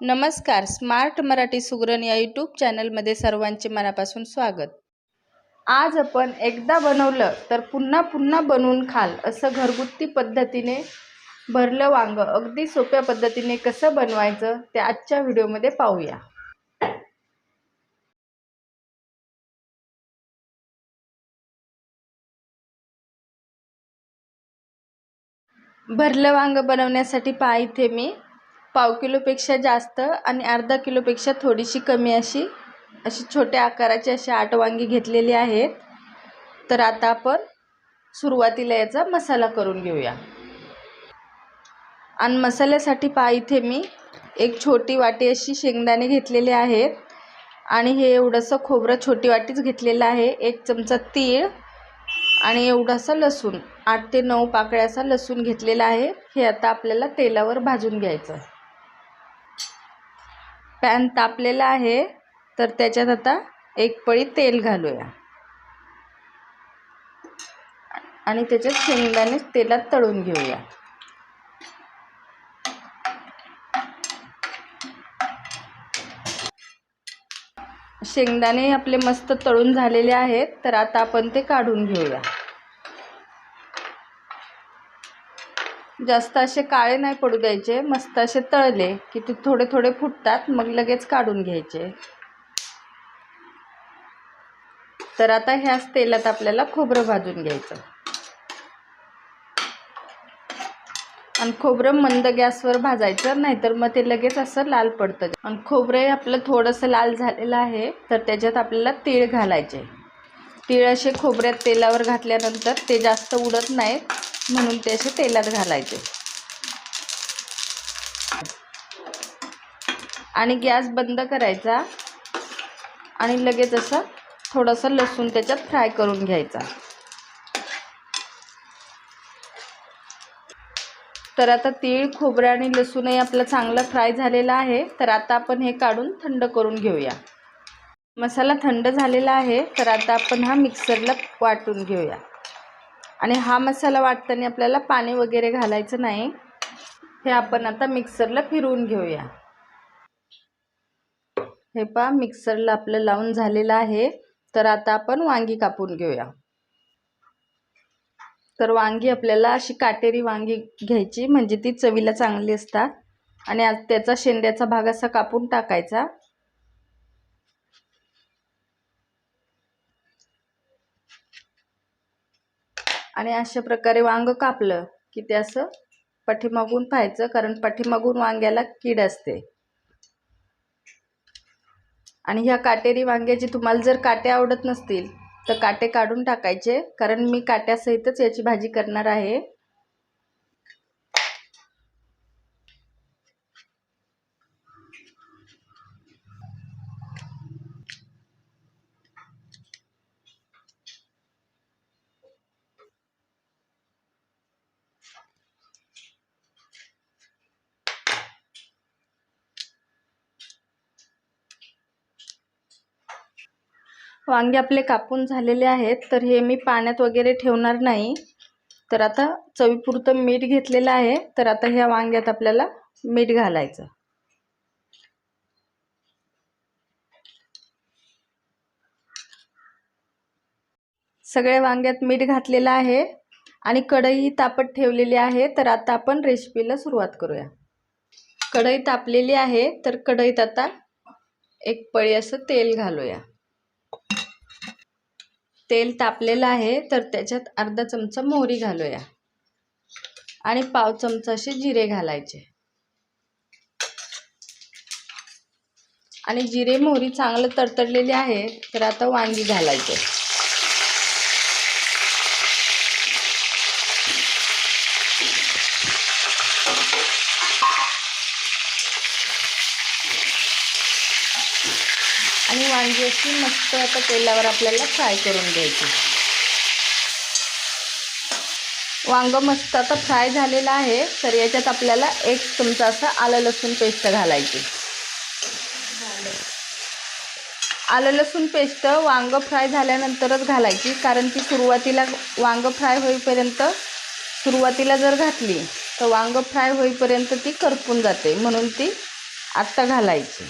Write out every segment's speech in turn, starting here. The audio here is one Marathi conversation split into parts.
नमस्कार स्मार्ट मराठी सुगरण या यूट्यूब चॅनलमध्ये सर्वांचे मनापासून स्वागत. आज आपण एकदा बनवलं तर पुन्हा पुन्हा बनवून खाल असं घरगुती पद्धतीने भरलं वांगं अगदी सोप्या पद्धतीने कसं बनवायचं ते आजच्या व्हिडिओमध्ये पाहूया. भरलं वांगं बनवण्यासाठी पहा इथे मी. पाव किलोपेक्षा जास्त आणि अर्धा किलोपेक्षा थोडीशी कमी अशी अशी छोट्या आकाराची अशी आठ वांगी घेतलेली आहेत. तर आता आपण सुरुवातीला याचा मसाला करून घेऊया. आणि मसाल्यासाठी पहा इथे मी एक छोटी वाटी अशी शेंगदाणे घेतलेले आहेत. आणि हे एवढंसं खोबरं छोटी वाटीच घेतलेलं आहे. एक चमचा तीळ आणि एवढासा लसूण. आठ ते नऊ पाकळ्याचा लसूण घेतलेला आहे. हे आता आपल्याला तेलावर भाजून घ्यायचं आहे. पॅन तापलेला आहे तर त्याच्यात आता एक पळी तेल घालूया. आणि त्याच्यात शेंगदाणे तेलात तळून घेऊया. शेंगदाणे आपले मस्त तळून झालेले आहेत तर आता आपण ते काढून घेऊया. जास्त असे काळे नाही पडू द्यायचे मस्त असे तळले की ते थोडे थोडे फुटतात मग लगेच काढून घ्यायचे. तर आता ह्याच तेलात आपल्याला खोबरं भाजून घ्यायचं. आणि खोबरं मंद गॅसवर भाजायचं नाहीतर मग ते लगेच असं लाल पडतं. आणि खोबरं आपलं थोडंसं लाल झालेलं आहे तर त्याच्यात आपल्याला तीळ घालायचे. तीळ असे खोबऱ्यात तेलावर घातल्यानंतर ते जास्त उडत नाहीत. म्हणून ते असे तेलात घालायचे. आणि गॅस बंद करायचा. आणि लगेच असं थोडंसं लसूण त्याच्यात फ्राय करून घ्यायचा. तर आता तीळ खोबरं आणि लसूणही आपलं चांगलं फ्राय झालेलं आहे. तर आता आपण हे काढून थंड करून घेऊया. मसाला थंड झालेला आहे. तर आता आपण हा मिक्सरला वाटून घेऊया. आणि हा मसाला वाटताना आपल्याला पाणी वगैरे घालायचं नाही. हे आपण आता मिक्सरला फिरवून घेऊया. हे पहा मिक्सरला आपलं लावून झालेलं आहे. तर आता आपण वांगी कापून घेऊया. तर वांगी आपल्याला अशी काटेरी वांगी घ्यायची म्हणजे ती चवीला चांगली असतात. आणि आज त्याचा शेंड्याचा भाग असा कापून टाकायचा. आणि अशा प्रकारे वांग कापलं की ते असं पाठीमागून पाहायचं कारण पाठीमागून वांग्याला कीड असते. आणि ह्या काटेरी वांग्याची तुम्हाला जर काटे आवडत नसतील तर काटे काढून टाकायचे कारण मी काट्यासहितच याची भाजी करणार आहे. वांगे आपले कापून झालेले आहेत तर हे मी पाण्यात वगैरे ठेवणार नाही. तर आता चवीपुरतं मीठ घेतलेलं आहे तर आता ह्या वांग्यात आपल्याला मीठ घालायचं. सगळ्या वांग्यात मीठ घातलेलं आहे आणि कढई तापत ठेवलेली आहे तर आता आपण रेसिपीला सुरुवात करूया. कढई तापलेली आहे तर कढईत आता एक पळी असं तेल घालूया. तेल तापलेलं आहे तर त्याच्यात अर्धा चमचा मोहरी घालूया. आणि पाव चमचाशी जिरे घालायचे. आणि जिरे मोहरी चांगलं तडतडलेली आहे तर आता वांगी घालायचे. ही वांगी अशी मस्त आता तेलावर आपल्याला फ्राय करून घ्यायची. वांग मस्त आता फ्राय झालेलं आहे तर याच्यात आपल्याला एक चमचा असं आलं लसूण पेस्ट घालायची. आलं लसूण पेस्ट वांग फ्राय झाल्यानंतरच घालायची कारण ती सुरुवातीला वांग फ्राय होईपर्यंत सुरुवातीला जर घातली तर वांग फ्राय होईपर्यंत ती करपून जाते म्हणून ती आत्ता घालायची.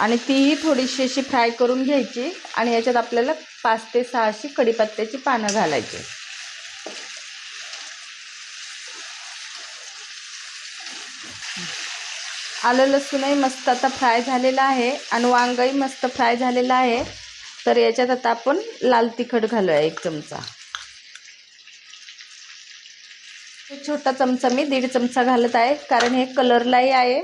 आणि तीही थोडीशी अशी फ्राय करून घ्यायची आणि याच्यात आपल्याला पाच ते सहाशे कढीपत्त्याची पानं घालायची. आलं लसूणही मस्त आता फ्राय झालेलं आहे आणि वांगही मस्त फ्राय झालेलं आहे. तर याच्यात आता आपण लाल तिखट घालूया एक चमचा. छोटा चमचा मी दीड चमचा घालत आहे कारण हे कलरलाही आहे.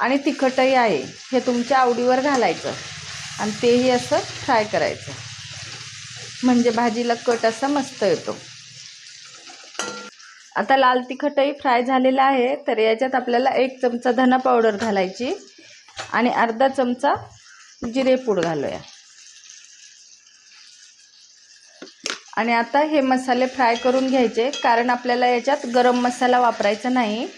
आणि तिखटही आहे. हे तुमच्या आवडीवर घालायचं. आणि तेही असं फ्राय करायचं. म्हणजे भाजीला कट असा मस्त येतो. आता लाल तिखटही फ्राय झालेलं आहे. तर याच्यात आपल्याला एक चमचा धना पावडर घालायची. आणि अर्धा चमचा जिरेपूड घालूया. आणि आता हे मसाले फ्राय करून घ्यायचे. कारण आपल्याला याच्यात गरम मसाला वापरायचा नाही.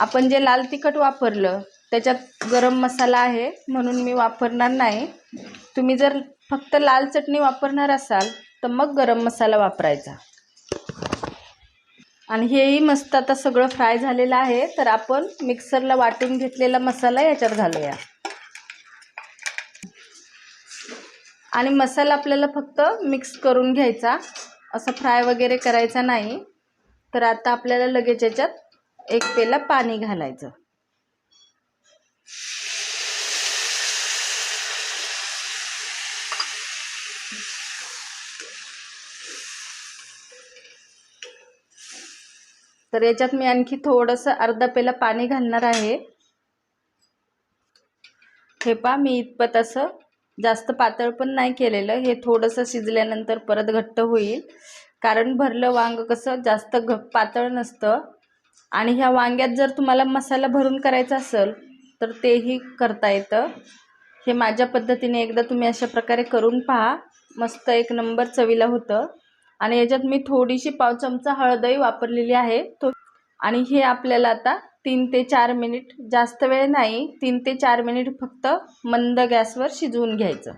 आपण जे लाल तिखट वापरलं त्याच्यात गरम मसाला आहे म्हणून मी वापरणार नाही. तुम्ही जर फक्त लाल चटणी वापरणार असाल तर मग गरम मसाला वापरायचा. आणि हेही मस्त आता सगळं फ्राय झालेलं आहे तर आपण मिक्सरला वाटून घेतलेला मसाला याच्यात घालूया. आणि मसाला आपल्याला फक्त मिक्स करून घ्यायचा. असं फ्राय वगैरे करायचा नाही. तर आता आपल्याला लगेच याच्यात एक पेला पाणी घालायचं. तर याच्यात मी आणखी थोडंसं अर्धा पेला पाणी घालणार आहे. हे पा मी इतपत असं जास्त पातळ पण नाही केलेलं. हे थोडंसं शिजल्यानंतर परत घट्ट होईल. कारण भरलं वांग कसं जास्त घ पातळ नसतं. आणि ह्या वांग्यात जर तुम्हाला मसाला भरून करायचा असेल तर तेही करता येतं. हे माझ्या पद्धतीने एकदा तुम्ही अशा प्रकारे करून पहा. मस्त एक नंबर चवीला होतं. आणि याच्यात मी थोडीशी पाव चमचा हळदही वापरलेली आहे. तो आणि हे आपल्याला आता तीन ते चार मिनिट जास्त वेळ नाही तीन ते चार मिनिट फक्त मंद गॅसवर शिजवून घ्यायचं.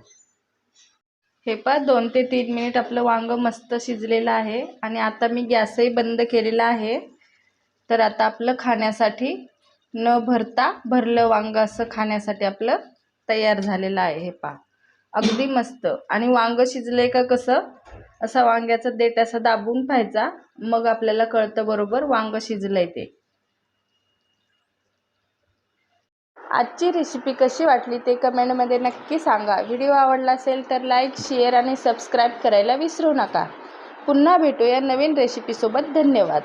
हे पहा दोन ते तीन मिनिट आपलं वांग मस्त शिजलेलं आहे. आणि आता मी गॅसही बंद केलेला आहे. तर आता आपलं खाण्यासाठी न भरता भरलं वांग असं खाण्यासाठी आपलं तयार झालेलं आहे हे पा अगदी मस्त. आणि वांग शिजलं का कसं? असा वांग्याचा देठ असा दाबून पाहायचा. मग आपल्याला कळतं बरोबर वांग शिजलंय ते. आजची रेसिपी कशी वाटली ते कमेंटमध्ये नक्की सांगा. व्हिडिओ आवडला असेल तर लाईक शेअर आणि सबस्क्राईब करायला विसरू नका. पुन्हा भेटूया नवीन रेसिपीसोबत धन्यवाद.